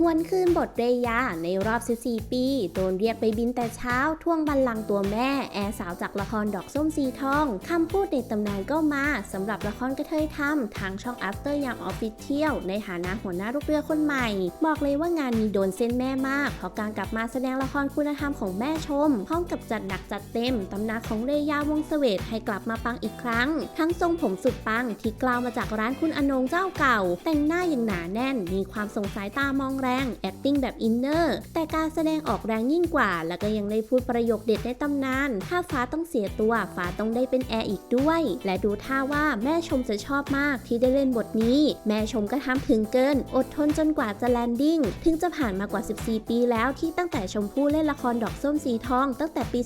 หวนคืนบทเรยาในรอบ 14 ปี โดนเรียกไปบินแต่เช้าท่วงบัลลังก์ตัวแม่ แอร์สาวจากละครดอกส้มสีทอง คำพูดในตำนานก็มาสำหรับละครกระเทยทำทางช่อง After ยามออฟฟิเชียลในฐานะหัวหน้าลูกเรือคนใหม่ บอกเลยว่างานนี้โดนเส้นแม่มาก เพราะการกลับมาแสดงละครคุณธรรมของแม่ชม พร้อมกับจัดหนักจัดเต็มตำนานของเรยาวงเสวตให้กลับมาปังอีกครั้ง ทั้งทรงผมสุดปังที่กล่าวมาจากร้านคุณอนงเจ้าเก่า แต่งหน้าอย่างหนาแน่น มีความสงสายตามองแรง acting แบบอินเนอร์ แต่การแสดงออกแรงยิ่งกว่า แล้วก็ยังได้พูดประโยคเด็ดในตำนาน ถ้าฟ้าต้องเสียตัว ฟ้าต้องได้เป็นแอร์อีกด้วย และดูท่าว่าแม่ชมจะชอบมากที่ได้เล่นบทนี้ แม่ชมก็ทำถึงเกิน อดทนจนกว่าจะแลนดิ้ง ถึงจะผ่านมากว่า 14 ปีแล้วที่ตั้งแต่ชมพู่เล่นละครดอกส้มสีทอง ตั้งแต่ปี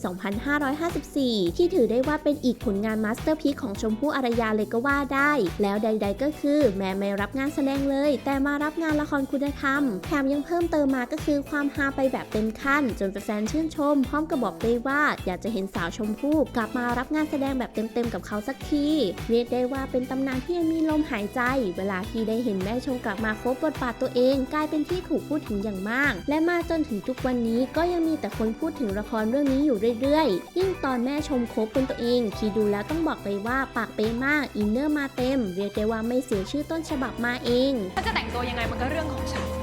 2554 ที่ถือได้ว่าเป็นอีกผลงานมาสเตอร์พีของชมพู่อารยาเลยก็ว่าได้ แล้วใด ๆ ก็คือ แม่ไม่รับงานแสดงเลย แต่มารับงานละครคุณธรรมถมยังเพิ่มเติมมาก็คือความฮาไปแบบเต็มขั้น จนแฟนๆชื่นชม พร้อมกับบอกเลยว่าอยากจะเห็นสาวชมพู่กลับมารับงานแสดงแบบเต็มๆกับเขาสักที เรียกได้ว่าเป็นตำนานที่ยังมีลมหายใจ เวลาที่ได้เห็นแม่ชมกลับมาครบบทบาทตัวเอง กลายเป็นที่ถูกพูดถึงอย่างมาก และมาจนถึงทุกวันนี้ก็ยังมีแต่คนพูดถึงละครเรื่องนี้อยู่เรื่อยๆ ยิ่งตอนแม่ชมคบเป็นตัวเองที่ดูแล้วต้องบอกเลยว่าปากเป๊ะมากอินเนอร์มาเต็ม เรียกได้ว่าไม่เสียชื่อต้นฉบับมาเอง ถ้าจะแต่งตัวยังไงมันก็เรื่องของฉัน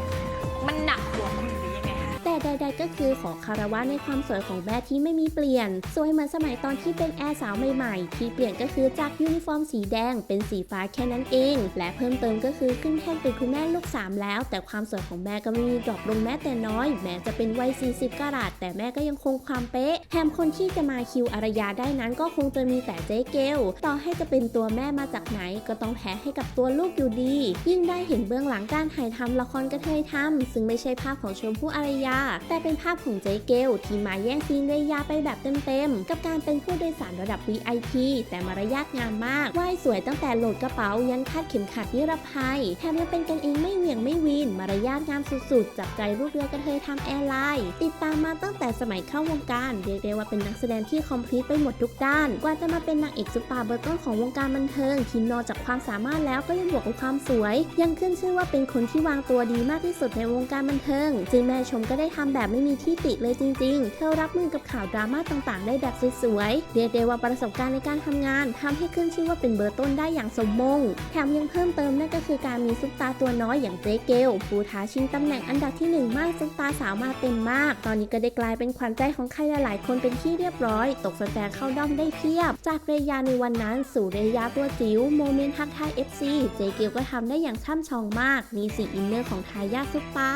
แต่ใดๆก็คือขอคารวะในความสวยของแม่ที่ไม่มีเปลี่ยน สวยเหมือนสมัยตอนที่เป็นแอร์สาวใหม่ๆ ที่เปลี่ยนก็คือจากยูนิฟอร์มสีแดงเป็นสีฟ้าแค่นั้นเอง และเพิ่มเติมก็คือขึ้นแท่นเป็นคุณแม่ลูกสามแล้ว แต่ความสวยของแม่ก็ไม่มีดรอปลงแม้แต่น้อย แม้จะเป็นวัย 40กะรัตแต่แม่ก็ยังคงความเป๊ะแถมคนที่จะมาคิวอารยาได้นั้นก็คงจะมีแต่เจ๊เกลต่อให้จะเป็นตัวแม่มาจากไหน ก็ต้องแพ้ให้กับตัวลูกอยู่ดี ยิ่งได้เห็นเบื้องหลังการถ่ายทำละครกระเทยทำซึ่งไม่ใช่ภาพของชมพู่อารยาแต่เป็นภาพของเจ๊เกลที่มาแย่งซีนเรยาไปแบบเต็มๆ กับการเป็นผู้โดยสารระดับ VIP แต่มารยาทงามมากไหว้สวยตั้งแต่โหลดกระเป๋า ยันคาดเข็มขัดนิรภัย แถมยังเป็นกันเองไม่เหวี่ยงไม่วีน มารยาทงามสุดๆ จับใจลูกเรือกระเทยทำแอร์ไลน์ ติดตามมาตั้งแต่สมัยเข้าวงการเรียกได้ว่าเป็นนักแสดงที่คอมพลีทไปหมดทุกด้าน กว่าจะมาเป็นนางเอกซุปตาร์เบอร์ต้นของวงการบันเทิงที่นอกจากความสามารถแล้วก็ยังบวกกับความสวย ยังขึ้นชื่อว่าเป็นคนที่วางตัวดีมากที่สุดในวงการบันเทิงจึงแม่ชมก็ได้ทำแบบไม่มีที่ติเลยจริง ๆ เธอรับมือกับข่าวดราม่าต่างๆ ได้แบบสวยๆ เรียกได้ว่าประสบการณ์ในการทำงานทำให้ขึ้นชื่อว่าเป็นเบอร์ต้นได้อย่างสมมง แถมยังเพิ่มเติมนั่นก็คือการมีซุปตาตัวน้อยอย่างเจ๊เกลผู้ท้าชิงตำแหน่งอันดับที่หนึ่งมากซุปตาสาวมาเต็มมาก ตอนนี้ก็ได้กลายเป็นขวัญใจของใครหลายๆ คนเป็นที่เรียบร้อย ตกแฟนๆเข้าด้อมได้เพียบ จากเรยาในวันนั้น สู่เรยาตัวจิ๋วโมเมนต์ทักทาย FC เจเกลก็ทำได้อย่างช่ำชองมาก มีสีอินเนอร์ของทายาทซุปตา